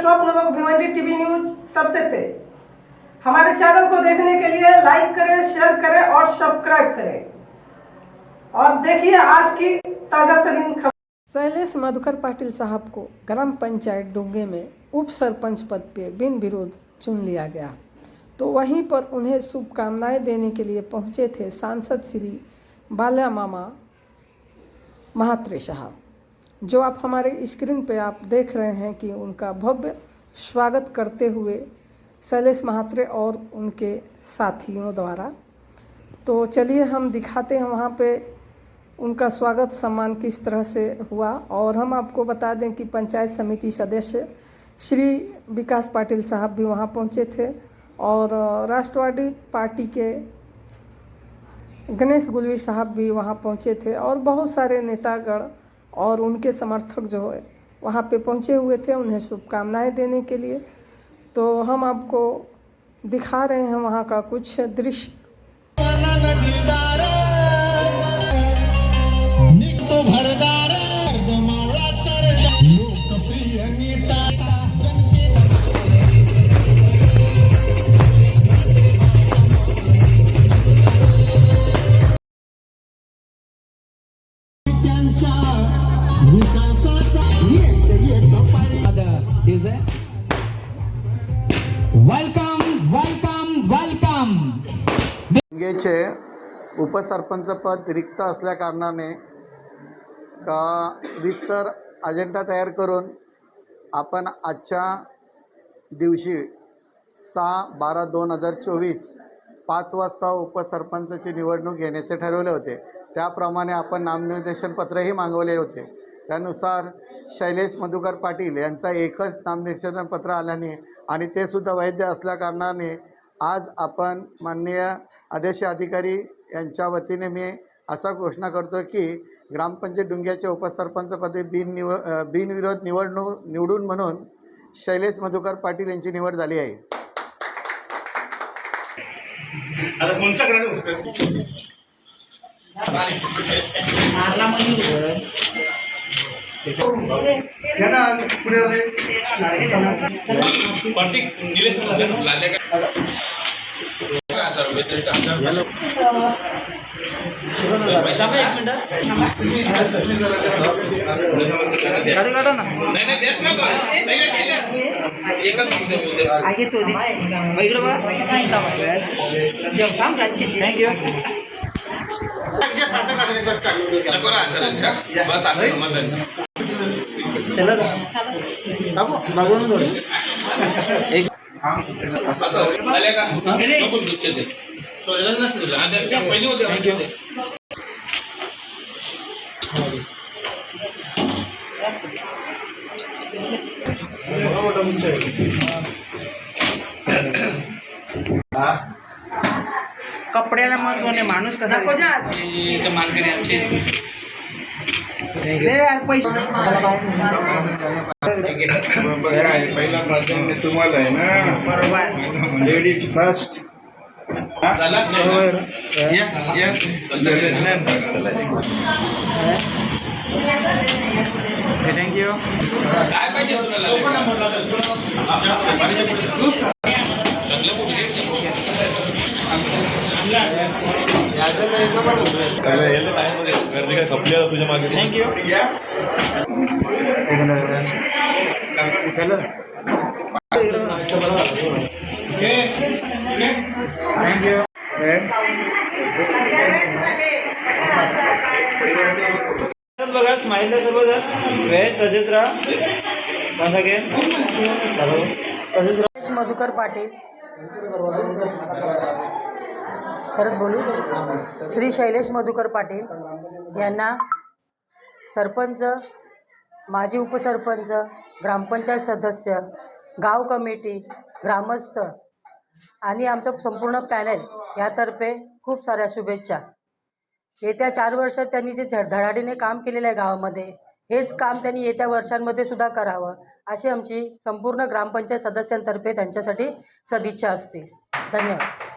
स्वप्न लोक Bhiwandi TV news सबसे तेज। हमारे चैनल को देखने के लिए लाइक करें, शेयर करें और सब्सक्राइब करें। और देखिए आज की ताज़ा तरीन खबर। शैलेश मधुकर पाटिल साहब को ग्राम पंचायत डोंगे में उप सरपंच पद पे बिन विरोध चुन लिया गया। तो वहीं पर उन्हें शुभकामनाएँ देने के लिए पहुँचे थे सांसद श्री बाल्या मामा महात्रे साहब। जो आप हमारे स्क्रीन पे आप देख रहे हैं कि उनका भव्य स्वागत करते हुए शैलेश महात्रे और उनके साथियों द्वारा। तो चलिए हम दिखाते हैं वहाँ पे उनका स्वागत सम्मान किस तरह से हुआ और हम आपको बता दें कि पंचायत समिति सदस्य श्री विकास पाटिल साहब भी वहाँ पहुँचे थे और राष्ट्रवादी पार्टी के गणेश गुलवी साहब भी वहाँ पहुँचे थे और बहुत सारे नेतागण और उनके समर्थक जो है, वहाँ पे पहुँचे हुए थे उन्हें शुभकामनाएँ देने के लिए। तो हम आपको दिखा रहे हैं वहाँ का कुछ दृश्य। गेचे उपसरपंच पद रिक्त असल्या कारणाने का रितसर अजेंडा तयार करून आपण आजच्या दिवशी सहा बारा दोन हजार चोवीस पाच वाजता उपसरपंचाची निवडणूक घेण्याचे ठरवले होते. त्याप्रमाणे आपण नामनिर्देशन पत्रही मागवले होते. त्यानुसार शैलेश मधुकर पाटील यांचा एकच नामनिर्देशन पत्र आल्याने आणि ते सुद्धा वैध असल्या कारणाने आज आपण माननीय आदेश अधिकारी यांच्या वतीने मी असा घोषणा करतो की ग्रामपंचायत डुंग्याच्या उपसरपंचपदी बिननिव अ, बिनविरोध निवडणूक निवडून म्हणून शैलेश मधुकर पाटील यांची निवड झाली आहे. आता कोणच्या घराने होतं नाही तेच बस आता समाधान असं आल्या का नको दुसरे ते. आणि त्या पहिली होते कपड्याला महत्त्व नाही माणूस कसा मानकरी आमचे. पहिला प्राधान्य तुम्हाला आहे ना बरोबर लेडीज फर्स्ट चला या या थँक्यू काय पाहिजे तुला गर्दी काय खपली तुझ्या मागे थँक्यू थँक्यू बघा स्माईल सर्वजण वेळ तसेच राहा माझा गेम तसेच राहा मधुकर पाटील. परत बोलू? श्री शैलेश मधुकर पाटील यांना सरपंच माजी उपसरपंच ग्रामपंचायत सदस्य गाव कमिटी ग्रामस्थ आणि आमचं संपूर्ण पॅनल यातर्फे खूप साऱ्या शुभेच्छा. येत्या चार वर्षात त्यांनी जे झड धडाडीने काम केलेलं आहे गावामध्ये हेच काम त्यांनी येत्या वर्षांमध्ये सुद्धा करावं अशी आमची संपूर्ण ग्रामपंचायत सदस्यांतर्फे त्यांच्यासाठी सदिच्छा असतील. धन्यवाद.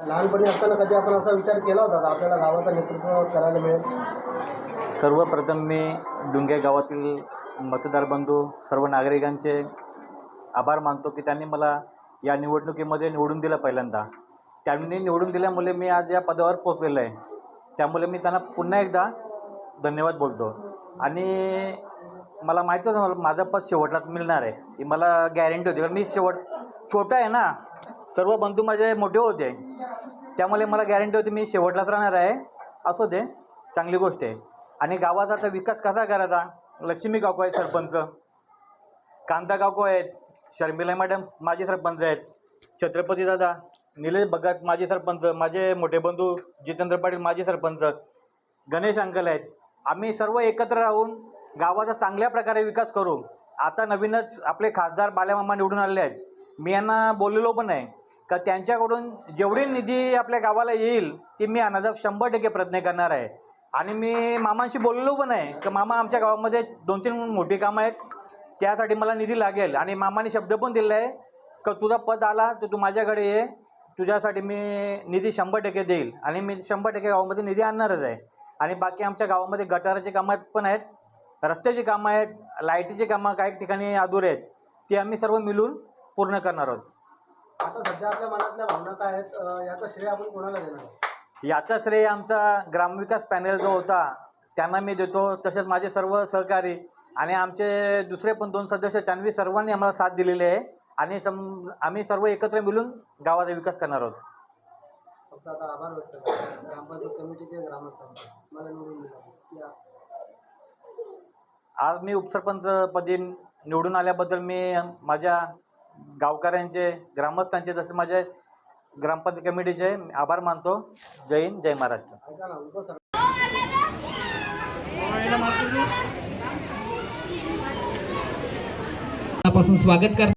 लहानपणी असताना कधी आपण असा विचार केला होता का आपल्याला गावाचं नेतृत्व करायला मिळेल? सर्वप्रथम मी डुंगे गावातील मतदार बंधू सर्व नागरिकांचे आभार मानतो की त्यांनी मला या निवडणुकीमध्ये निवडून दिलं पहिल्यांदा. त्यांनी निवडून दिल्यामुळे मी आज या पदावर पोचलेलो आहे. त्यामुळे मी त्यांना पुन्हा एकदा धन्यवाद बोलतो. आणि मला माहिती होतं मला पद शेवटलाच मिळणार आहे. ही मला गॅरंटी होती. कारण मी शेवट छोटा आहे ना. सर्व बंधू माझे मोठे होते. त्यामुळे मला गॅरंटी होती मी शेवटलाच राहणार आहे. असो दे चांगली गोष्ट आहे. आणि गावाचा आता विकास कसा करायचा? लक्ष्मी गावको आहे सरपंच. कांता गावको आहेत. शर्मिला मॅडम माझे सरपंच आहेत. छत्रपती दादा निलेश भगत माजी सरपंच माझे मोठे बंधू जितेंद्र पाटील माजी सरपंच गणेश अंकल आहेत. आम्ही सर्व एकत्र राहून गावाचा चांगल्या प्रकारे विकास करू. आता नवीनच आपले खासदार बाल्यामामा निवडून आलेले आहेत. मी यांना बोललेलो पण आहे. का त्यांच्याकडून जेवढी निधी आपल्या गावाला येईल ती मी आणायचा शंभर टक्के प्रयत्न करणार आहे. आणि मी मामांशी बोललेलो पण आहे की मामा आमच्या गावामध्ये दोन तीन मोठी कामं आहेत त्यासाठी मला निधी लागेल. आणि मामाने शब्द पण दिला आहे का तुझा पद आला तर तू माझ्याकडे ये तुझ्यासाठी मी निधी शंभर टक्के देईल. आणि मी शंभर टक्के गावामध्ये निधी आणणारच आहे. आणि बाकी आमच्या गावामध्ये गटाराची कामं पण आहेत रस्त्याची कामं आहेत लाईटीची कामं काही ठिकाणी अधुरे आहेत ती आम्ही सर्व मिळून पूर्ण करणार आहोत. आता सध्या आपल्या मनातल्या भावना काय आहेत? अं, याचं श्रेय आपण कोणाला देणार याचा श्रेय आमचा ग्रामविकास पॅनल जो होता त्यांना मी देतो. तसेच माझे सर्व सहकारी आणि आमचे दुसरे पण दोन सदस्य त्यांनी सर्वांनी आम्हाला साथ दिलेली आहे. आणि सम आम्ही सर्व एकत्र मिळून गावाचा विकास करणार आहोत. फक्त आता आभार व्यक्त करा ग्रामपंचायत कमिटीचे ग्रामस्थांचे. मला निवडून दिलं या. आज मी उपसरपंच पदी निवडून आल्याबद्दल मी माझ्या गावकऱ्यांचे ग्रामस्थांचे जसे माझे ग्रामपंचायत कमिटीचे आभार मानतो. जय हिंद जय महाराष्ट्र. पासून स्वागत कर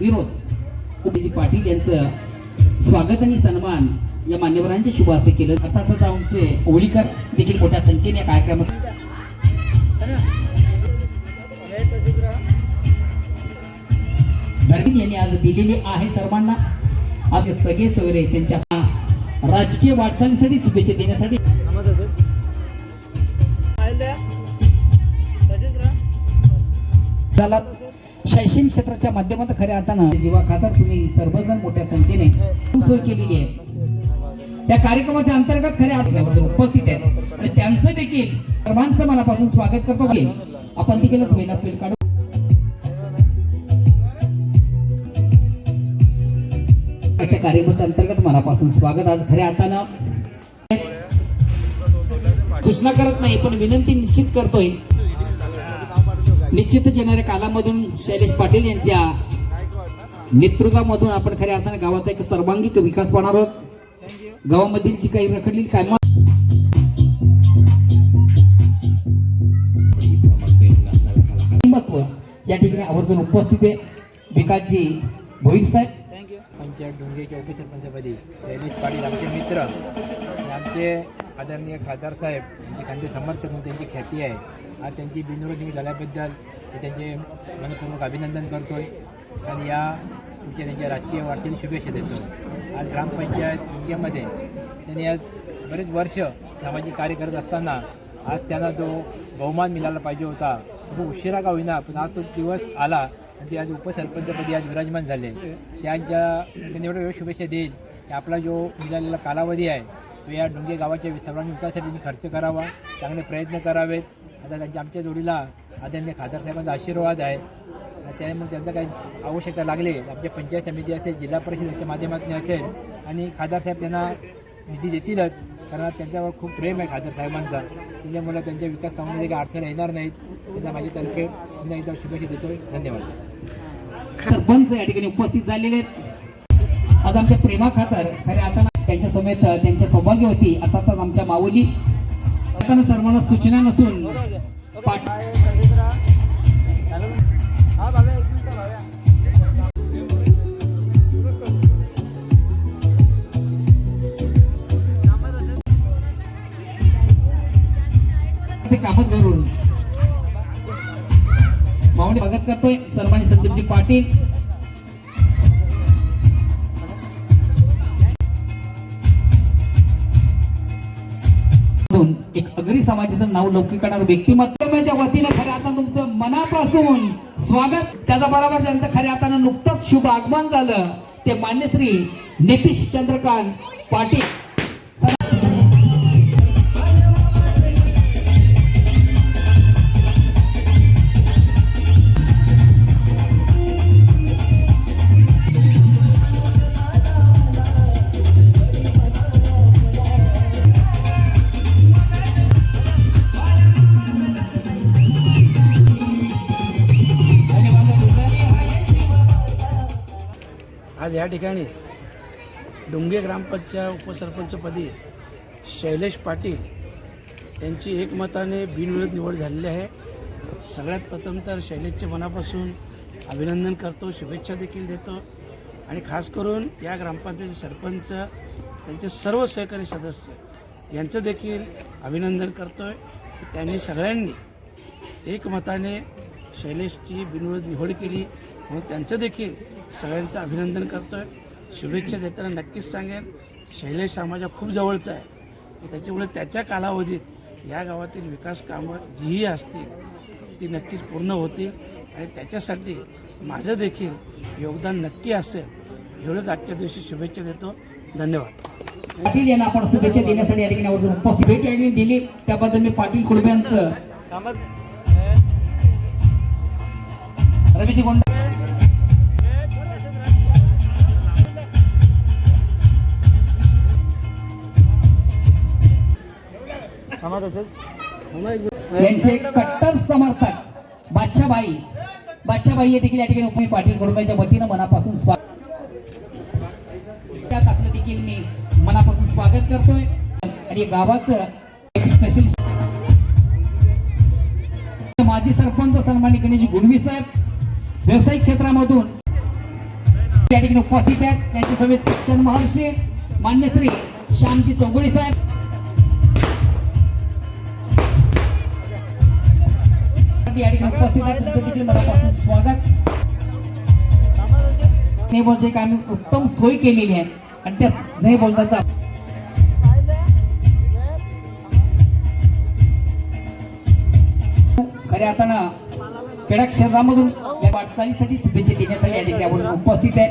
विनोद उमेशजी पाटील यांचं स्वागत आणि सन्मान या मान्यवरांच्या शुभ हस्ते केलं अर्थातच आमचे ओळीकर देखील मोठ्या संख्येने या धर्मीन यांनी आज दिलेली आहे सर्वांना. असे सगळे सोयरे त्यांच्या राजकीय वाटचालीसाठी शुभेच्छा देण्यासाठी. शैक्षणिक क्षेत्राच्या माध्यमातून खऱ्या अर्थानं जीवा खातात तुम्ही सर्वजण मोठ्या संख्येने सोय केलेली आहे. त्या कार्यक्रमाच्या अंतर्गत खऱ्या अर्थानं उपस्थित आहेत. आणि त्यांचं देखील सर्वांचं मनापासून स्वागत करतो. आपण देखीलच मेहनत पेल काढू आजच्या कार्यक्रमाच्या अंतर्गत मनापासून स्वागत. आज खऱ्या अर्थानं सूचना करत नाही पण विनंती निश्चित करतोय. निश्चितच येणाऱ्या कालामधून शैलेश पाटील यांच्या नेतृत्वामधून आपण खऱ्या अर्थाने गावाचा एक सर्वांगीण विकास पाहणार आहोत. गावामधील जी काही रखडलेली कामं या ठिकाणी आवर्जून उपस्थित आहे विकासजी भोईर साहेब. आमच्या डोंगेच्या उपसरपंचपदी शैलेश पाटील आमचे मित्र आमचे आदरणीय खासदार साहेब यांचे खांदे समर्थक म्हणून त्यांची ख्याती आहे. आज त्यांची बिनविरोधी झाल्याबद्दल मी त्यांचे मनपूर्वक अभिनंदन करतो आहे आणि या तुमच्या त्यांच्या राजकीय वाटचाली शुभेच्छा देतो आज ग्रामपंचायत डोंग्यामध्ये त्यांनी आज बरेच वर्ष सामाजिक कार्य करत असताना आज त्यांना जो बहुमान मिळाला पाहिजे होता तो खूप उशिरा का होईना पण आज तो दिवस आला. आणि ते आज उपसरपंचपदी आज विराजमान झाले. त्यांच्या त्यांनी एवढ्या वेळ शुभेच्छा देईल की आपला जो मिळालेला कालावधी आहे तो या डोंगे गावाच्या सर्वांगीण विकासासाठी खर्च करावा चांगले प्रयत्न करावेत. आता त्यांच्या आमच्या जोडीला आदरणीय खासदार साहेबांचा आशीर्वाद आहे. त्यामुळे त्यांचा काही आवश्यकता लागली आमच्या पंचायत समिती असेल जिल्हा परिषदेच्या माध्यमातून असेल आणि खासदार साहेब त्यांना निधी देतीलच. कारण त्यांच्यावर खूप प्रेम आहे खासदार साहेबांचा. त्याच्यामुळे त्यांच्या विकास कामामध्ये काही अडथळे येणार नाहीत. त्यांना माझ्यातर्फे पुन्हा एकदा शुभेच्छा देतो धन्यवाद. सरपंच या ठिकाणी उपस्थित झालेले आहेत. आज आमच्या प्रेमा खातर खरे आता त्यांच्या समेत त्यांच्या सौभाग्य होती. आता तर आमच्या माऊली. आता सर्वांना सूचना नसून. पाठ. घरून कामच स्वागत करतोय. सर्वांनी संदीपजी पाटील. एक अग्री समाजाचं नाव लौकिक करणारं व्यक्तिमत्वाच्या वतीने खऱ्या अर्थानं तुमचं मनापासून स्वागत. त्याचा बरोबर ज्यांचं खऱ्या अर्थानं नुकतंच शुभ आगमन झालं ते मान्य श्री नितीश चंद्रकांत पाटील. आज या ठिकाणी डोंगे ग्रामपंचायत उपसरपंचपदी शैलेश पाटील यांची एकमताने बिनविरोध निवड झालेली आहे. सगळ्यात प्रथम तर शैलेशचे मनापासून अभिनंदन करतो शुभेच्छा देखील देतो. आणि खास करून या ग्रामपंचायतीचे सरपंच त्यांचे सर्व सहकारी सदस्य यांचं देखील अभिनंदन करतो आहे त्यांनी सगळ्यांनी एकमताने शैलेशची बिनविरोध निवड केली. म्हणून त्यांचं देखील सगळ्यांचं अभिनंदन करतो आहे शुभेच्छा देताना नक्कीच सांगेन शैलेश हा माझ्या खूप जवळचा आहे. त्याच्यामुळे त्याच्या कालावधीत या गावातील विकास कामं जीही असतील ती नक्कीच पूर्ण होतील. आणि त्याच्यासाठी माझं देखील योगदान नक्की असेल एवढंच आजच्या दिवशी शुभेच्छा देतो. धन्यवाद. पाटील यांना आपण शुभेच्छा देण्यासाठी या ठिकाणी आवर्जून उपस्थित. भेट यांनी दिली त्याबद्दल मी पाटील कुटुंबियांचं रवीजी गोंड यांचे कट्टर समर्थक बादशाबाई बादशाबाई हे देखील या ठिकाणी उपमी पाटील कुटुंबाच्या वतीनं मनापासून स्वागत त्यात आपलं देखील मी मनापासून स्वागत करतोय. आणि गावाचं एक स्पेशल माजी सरपंच सन्मानित गणेश गुणवी साहेब व्यावसायिक क्षेत्रामधून त्या ठिकाणी उपस्थित आहेत. त्यांच्या समेत शिक्षण महर्षी मान्य श्री श्यामजी चौगुळे साहेब. या ठिकाणी उपस्थित आहेत. त्यांचं देखील मनापासून स्वागत. आम्ही उत्तम सोय केलेली आहे. आणि त्या स्नेहभोजनाचा खऱ्या अर्थानं क्रीडा शहरामधून या वाटचालीसाठी शुभेच्छा देण्यासाठी या ठिकाणी आपण उपस्थित आहे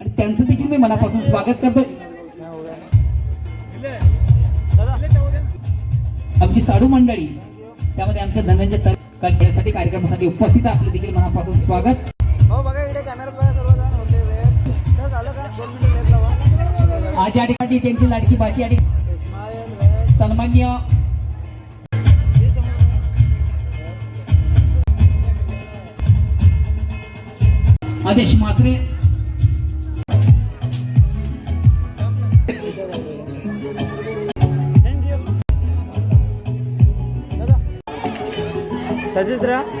आणि त्यांचं देखील मी मनापासून स्वागत करतो आमची साडू मंडळी त्यामध्ये आमच्या धनंजय कार्यक्रमासाठी उपस्थित आपलं देखील मनापासून स्वागत. आज या ठिकाणी त्यांची लाडकी बाची आणि सन्मान्य आदेश मात्रे. तसेच राहा.